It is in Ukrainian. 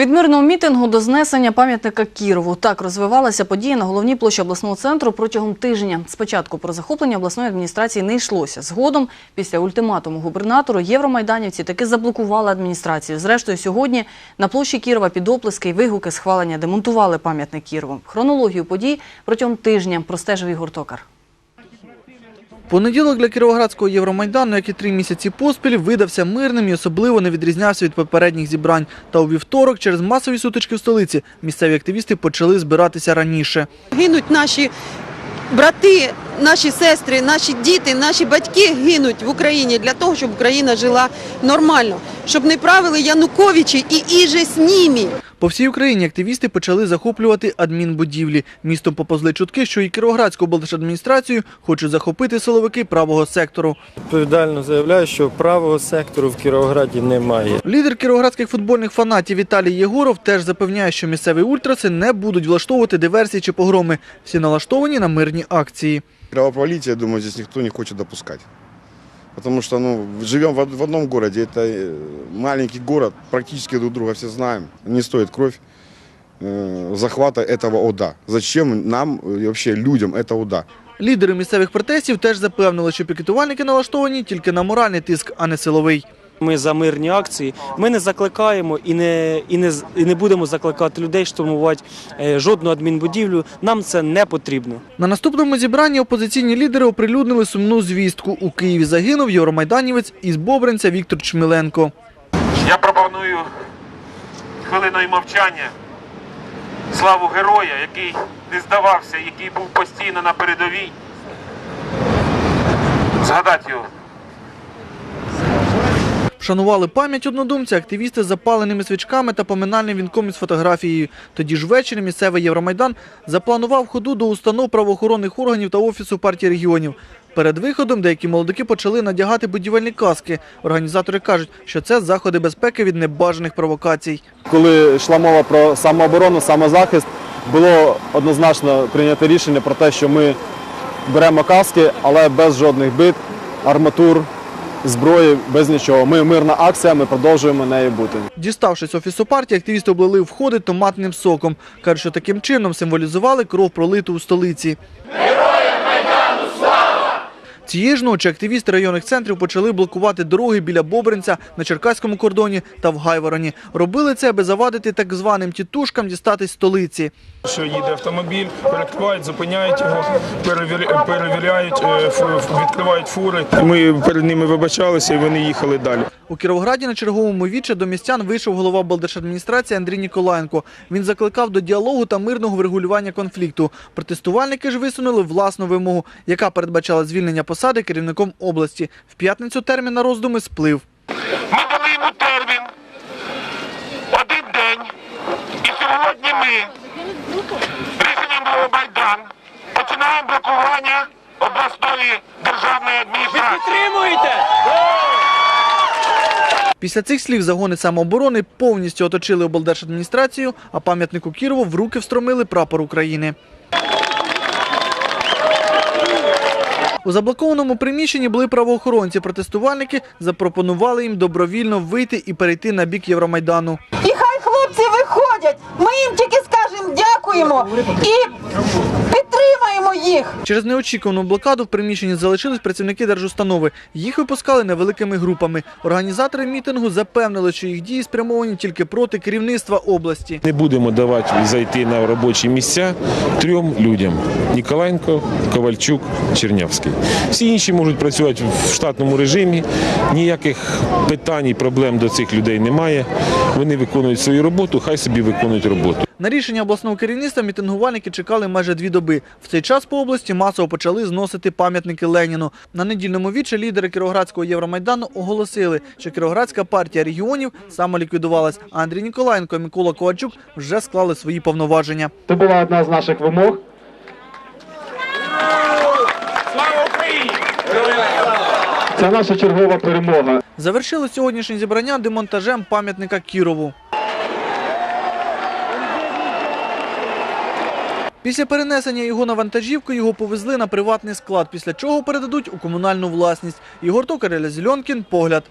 Від мирного мітингу до знесення пам'ятника Кірову. Так розвивалася подія на головній площі обласного центру протягом тижня. Спочатку про захоплення обласної адміністрації не йшлося. Згодом, після ультиматуму губернатору, євромайданівці таки заблокували адміністрацію. Зрештою, сьогодні на площі Кірова під оплески й вигуки схвалення демонтували пам'ятник Кірову. Хронологію подій протягом тижня простежив Ігор Токар. Понеділок для Кіровоградського Євромайдану, як і три місяці поспіль, видався мирним і особливо не відрізнявся від попередніх зібрань. Та у вівторок, через масові сутички в столиці, місцеві активісти почали збиратися раніше. Гинуть наші брати, наші сестри, наші діти, наші батьки гинуть в Україні для того, щоб Україна жила нормально, щоб не правили Януковичі і іже ними. По всій Україні активісти почали захоплювати адмінбудівлі. Містом поповзли чутки, що і Кіровоградську облдержадміністрацію хочуть захопити силовики правого сектору. Відповідально заявляю, що правого сектору в Кіровограді немає. Лідер кіровоградських футбольних фанатів Віталій Єгоров теж запевняє, що місцеві ультраси не будуть влаштовувати диверсії чи погроми. Всі налаштовані на мирні акції. Кровопролитие, я думаю, здесь никто не хочет допускать. Потому что ну, живем в од- в одном городе, это э, маленький город, практически друг друга все знаем. Не стоит кровь э, захвата этого ОДА. Зачем нам, э, и вообще людям, это ОДА? Лідери місцевих протестів теж запевнили, що пікетувальники налаштовані тільки на моральний тиск, а не силовий. Ми за мирні акції. Ми не закликаємо і не, і не, і не будемо закликати людей штурмувати е, жодну адмінбудівлю. Нам це не потрібно. На наступному зібранні опозиційні лідери оприлюднили сумну звістку. У Києві загинув євромайданівець із Бобринця Віктор Чміленко. Я пропоную хвилиною мовчання славу героя, який не здавався, який був постійно на передовій. Згадати його. Вшанували пам'ять однодумця активісти з запаленими свічками та поминальним вінком із фотографією. Тоді ж ввечері місцевий Євромайдан запланував ходу до установ правоохоронних органів та офісу партії регіонів. Перед виходом деякі молодики почали надягати будівельні каски. Організатори кажуть, що це заходи безпеки від небажаних провокацій. Коли йшла мова про самооборону, самозахист, було однозначно прийнято рішення про те, що ми беремо каски, але без жодних бит, арматур, зброї, без нічого. Ми мирна акція, ми продовжуємо нею бути. Діставшись офісу партії, активісти облили входи томатним соком. Кажуть, що таким чином символізували кров пролиту у столиці. Цієї ж ночі активісти районних центрів почали блокувати дороги біля Бобринця на Черкаському кордоні та в Гайвороні. Робили це, аби завадити так званим тітушкам дістатись столиці. що їде автомобіль, перекривають, зупиняють його, перевіря- перевіряють, е, відкривають фури. Ми перед ними вибачалися і вони їхали далі. У Кіровограді на черговому віче до містян вийшов голова облдержадміністрації Андрій Ніколаєнко. Він закликав до діалогу та мирного врегулювання конфлікту. Протестувальники ж висунули власну вимогу, яка передбачала звільнення посади керівником області. В п'ятницю термін на роздуми сплив. Ми дали йому термін. Один день. І сьогодні ми рішенням Майдан починаємо блокування обласної державної адміністрації. Після цих слів загони самооборони повністю оточили облдержадміністрацію, а пам'ятнику Кірову в руки встромили прапор України. У заблокованому приміщенні були правоохоронці. Протестувальники запропонували їм добровільно вийти і перейти на бік Євромайдану. І хай хлопці виходять. Ми їм тільки скажемо дякуємо і підтримаємо їх. Через неочікувану блокаду в приміщенні залишились працівники держустанови. Їх випускали невеликими групами. Організатори мітингу запевнили, що їх дії спрямовані тільки проти керівництва області. Не будемо давати зайти на робочі місця трьом людям: Ніколаєнко, Ковальчук, Чернявський. Всі інші можуть працювати в штатному режимі. Ніяких питань і проблем до цих людей немає. Вони виконують свою роботу, хай собі виконують роботу. На рішення обласного керівництва мітингувальники чекали майже дві доби. В цей час по області масово почали зносити пам'ятники Леніну. На недільному вічі лідери Кіровоградського Євромайдану оголосили, що Кіровоградська партія регіонів самоліквідувалась, а Андрій Ніколаєнко і Микола Ковальчук вже склали свої повноваження. Це була одна з наших вимог. Слава Україні! Це наша чергова перемога. Завершили сьогоднішнє зібрання демонтажем пам'ятника Кірову. Після перенесення його на вантажівку його повезли на приватний склад, після чого передадуть у комунальну власність. Ігор Токар, Зільонкін погляд.